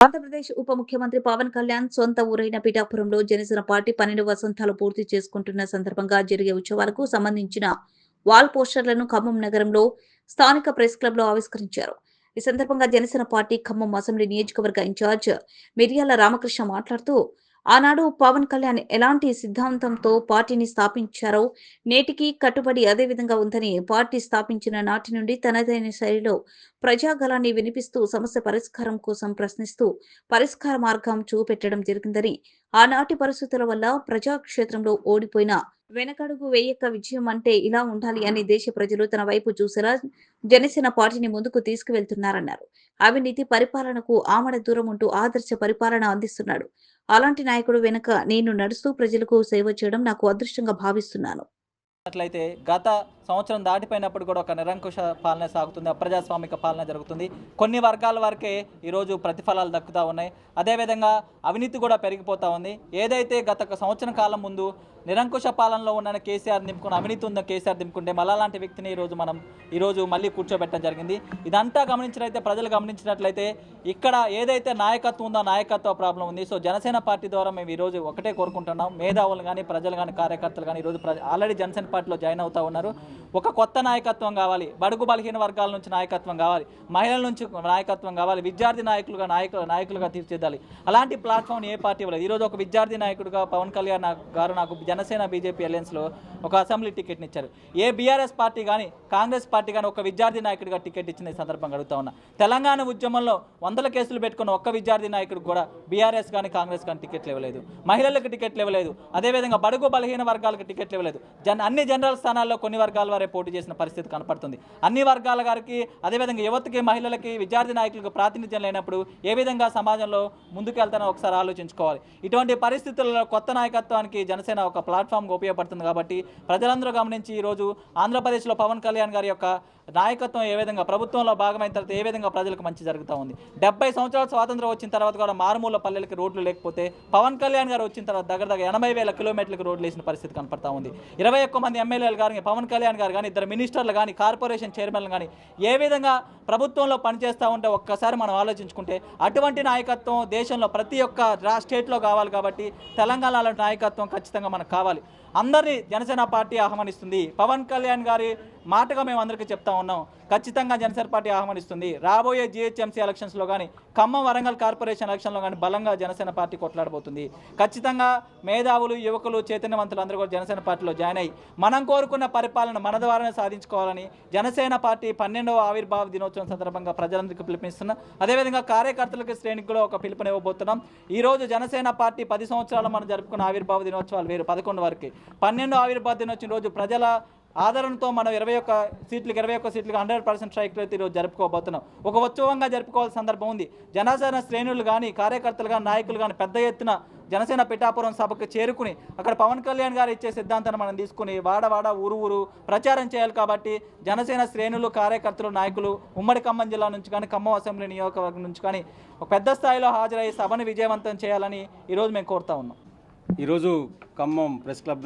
ఆంధ్రప్రదేశ్ ఉప ముఖ్యమంత్రి పవన్ కళ్యాణ్ సొంత ఊరైన పిఠాపురంలో జనసేన పార్టీ పన్నెండు వసంతాలు పూర్తి చేసుకుంటున్న సందర్భంగా జరిగే ఉత్సవాలకు సంబంధించిన వాల్ పోస్టర్లను ఖమ్మం నగరంలో స్థానిక ప్రెస్ క్లబ్లో ఆవిష్కరించారు. ఈ సందర్భంగా జనసేన పార్టీ ఖమ్మం అసెంబ్లీ నియోజకవర్గ ఇన్ఛార్జ్ మిర్యాల రామకృష్ణ మాట్లాడుతూ ఆనాడు పవన్ కళ్యాణ్ ఎలాంటి సిద్ధాంతంతో పార్టీని స్థాపించారో నేటికి కట్టుబడి అదే విధంగా ఉందని పార్టీ స్థాపించిన నాటి నుండి తనదైన శైలిలో ప్రజాగలాన్ని వినిపిస్తూ సమస్య పరిష్కారం కోసం ప్రశ్నిస్తూ పరిష్కార మార్గం చూపెట్టడం జరిగిందని ఆనాటి పరిస్థితుల వల్ల ప్రజాక్షేత్రంలో ఓడిపోయిన వెనకడుగు వేయక విజయం అంటే ఇలా ఉండాలి అని దేశ ప్రజలు తన వైపు చూసేలా జనసేన పార్టీని ముందుకు తీసుకువెళ్తున్నారన్నారు. అవినీతి పరిపాలనకు ఆమడ దూరం ఉంటూ ఆదర్శ పరిపాలన అందిస్తున్నాడు. అలాంటి నాయకుడు వెనుక నేను నడుస్తూ ప్రజలకు సేవ చేయడం నాకు అదృష్టంగా భావిస్తున్నాను. అట్లయితే గత సంవత్సరం దాటిపోయినప్పుడు కూడా ఒక నిరంకుశ పాలన సాగుతుంది అప్రజాస్వామిక పాలన జరుగుతుంది. కొన్ని వర్గాల వరకే ఈరోజు ప్రతిఫలాలు దక్కుతూ ఉన్నాయి. అదేవిధంగా అవినీతి కూడా పెరిగిపోతూ ఉంది. ఏదైతే గత ఒక సంవత్సరం కాలం ముందు నిరంకుశ పాలనలో ఉన్న కేసీఆర్ నింపుకుని అవినీతి ఉందో కేసీఆర్ నింపుకుంటే మళ్ళా లాంటి వ్యక్తిని ఈరోజు మనం ఈరోజు మళ్ళీ కూర్చోబెట్టడం జరిగింది. ఇదంతా గమనించినట్లయితే ప్రజలు గమనించినట్లయితే ఇక్కడ ఏదైతే నాయకత్వం ఉందో నాయకత్వ ప్రాబ్లం ఉంది. సో జనసేన పార్టీ ద్వారా మేము ఈరోజు ఒకటే కోరుకుంటున్నాం. మేధావులు కానీ ప్రజలు కానీ కార్యకర్తలు కానీ ఈరోజు ఆల్రెడీ జనసేన పార్టీలో జాయిన్ అవుతూ ఉన్నారు. ఒక కొత్త నాయకత్వం కావాలి. బడుగు బలహీన వర్గాల నుంచి నాయకత్వం కావాలి. మహిళల నుంచి నాయకత్వం కావాలి. విద్యార్థి నాయకులుగా నాయకులు నాయకులుగా తీర్చిదిద్దాలి. అలాంటి ప్లాట్ఫామ్ ఏ పార్టీ ఇవ్వలేదు. ఈరోజు ఒక విద్యార్థి నాయకుడిగా పవన్ కళ్యాణ్ గారు నాకు జనసేన బీజేపీ అలయన్స్లో ఒక అసెంబ్లీ టికెట్ని ఇచ్చారు. ఏ బీఆర్ఎస్ పార్టీ కానీ కాంగ్రెస్ పార్టీ కానీ ఒక విద్యార్థి నాయకుడిగా టికెట్ ఇచ్చిన సందర్భంగా అడుగుతా ఉన్నా. తెలంగాణ ఉద్యమంలో వందల కేసులు పెట్టుకున్న ఒక్క విద్యార్థి నాయకుడికి కూడా బీఆర్ఎస్ కానీ కాంగ్రెస్ కానీ టికెట్లు ఇవ్వలేదు మహిళలకు టికెట్లు ఇవ్వలేదు అదేవిధంగా బడుగు బలహీన వర్గాలకు టికెట్లు ఇవ్వలేదు జన్ అన్ని జనరల్ స్థానాల్లో కొన్ని వర్గాల వారే పోటీ చేసిన పరిస్థితి కనపడుతుంది. అన్ని వర్గాల గారికి అదేవిధంగా యువతకి మహిళలకి విద్యార్థి నాయకులకు ప్రాతినిధ్యం లేనప్పుడు ఏ విధంగా సమాజంలో ముందుకెళ్తానో ఒకసారి ఆలోచించుకోవాలి. ఇటువంటి పరిస్థితుల్లో కొత్త నాయకత్వానికి జనసేన ఒక ప్లాట్ఫామ్గా ఉపయోగపడుతుంది కాబట్టి ప్రజలందరూ గమనించి ఈరోజు ఆంధ్రప్రదేశ్లో పవన్ కళ్యాణ్ గారి యొక్క నాయకత్వం ఏ విధంగా ప్రభుత్వంలో భాగమైన తర్వాత ఏ విధంగా ప్రజలకు మంచి జరుగుతూ ఉంది? డెబ్బై సంవత్సరాల స్వాతంత్రం వచ్చిన తర్వాత కూడా మారుమూల పల్లెలకి రోడ్లు లేకపోతే పవన్ కళ్యాణ్ గారు వచ్చిన తర్వాత దగ్గర దగ్గర ఎనభై వేల కిలోమీటర్లకు రోడ్లు వేసిన పరిస్థితి కనపడతా ఉంది. ఇరవై ఒక్క మంది ఎమ్మెల్యేలు కానీ పవన్ కళ్యాణ్ గారు కానీ ఇద్దరు మినిస్టర్లు కానీ కార్పొరేషన్ చైర్మన్లు కానీ ఏ విధంగా ప్రభుత్వంలో పనిచేస్తూ ఉంటే ఒక్కసారి మనం ఆలోచించుకుంటే అటువంటి నాయకత్వం దేశంలో ప్రతి ఒక్క స్టేట్లో కావాలి కాబట్టి తెలంగాణలో నాయకత్వం ఖచ్చితంగా మనకు కావాలి. అందరినీ జనసేన పార్టీ ఆహ్వానిస్తుంది. పవన్ కళ్యాణ్ గారి మాటగా మేము అందరికీ చెప్తా ఉన్నాం. ఖచ్చితంగా జనసేన పార్టీ ఆహ్వానిస్తుంది. రాబోయే జిహెచ్ఎంసీ ఎలక్షన్స్లో కానీ ఖమ్మం వరంగల్ కార్పొరేషన్ ఎలక్షన్లో కానీ బలంగా జనసేన పార్టీ కొట్లాడబోతుంది. ఖచ్చితంగా మేధావులు యువకులు చైతన్యవంతులు అందరూ కూడా జనసేన పార్టీలో జాయిన్ అయ్యి మనం కోరుకున్న పరిపాలన మన ద్వారానే సాధించుకోవాలని జనసేన పార్టీ పన్నెండవ ఆవిర్భావ దినోత్సవం సందర్భంగా ప్రజలందరికీ పిలుపునిస్తున్నాం. అదేవిధంగా కార్యకర్తలకు శ్రేణికి కూడా ఒక పిలుపునివ్వబోతున్నాం. ఈరోజు జనసేన పార్టీ పది సంవత్సరాలు మనం జరుపుకున్న ఆవిర్భావ దినోత్సవాలు వేరు. పదకొండు వరకు. పన్నెండు ఆవిర్భావ దినోత్సవం రోజు ప్రజల ఆదరణతో మనం ఇరవై ఒక్క సీట్లకు ఇరవై ఒక్క సీట్లకు హండ్రెడ్ పర్సెంట్ స్ట్రైక్ రేట్ ఈరోజు జరుపుకోబోతున్నాం. ఒక ఉత్సవంగా జరుపుకోవాల్సిన సందర్భం ఉంది. జనసేన శ్రేణులు కానీ కార్యకర్తలు కానీ నాయకులు కానీ పెద్ద ఎత్తున జనసేన పిఠాపురం సభకు చేరుకుని అక్కడ పవన్ కళ్యాణ్ గారు ఇచ్చే సిద్ధాంతాన్ని మనం తీసుకుని వాడవాడ ఊరు ఊరు ప్రచారం చేయాలి కాబట్టి జనసేన శ్రేణులు కార్యకర్తలు నాయకులు ఉమ్మడి ఖమ్మం జిల్లా నుంచి కానీ ఖమ్మం అసెంబ్లీ నియోజకవర్గం నుంచి కానీ ఒక పెద్ద స్థాయిలో హాజరయ్యి సభను విజయవంతం చేయాలని ఈరోజు మేము కోరుతా ఉన్నాం. ఈరోజు ఖమ్మం ప్రెస్ క్లబ్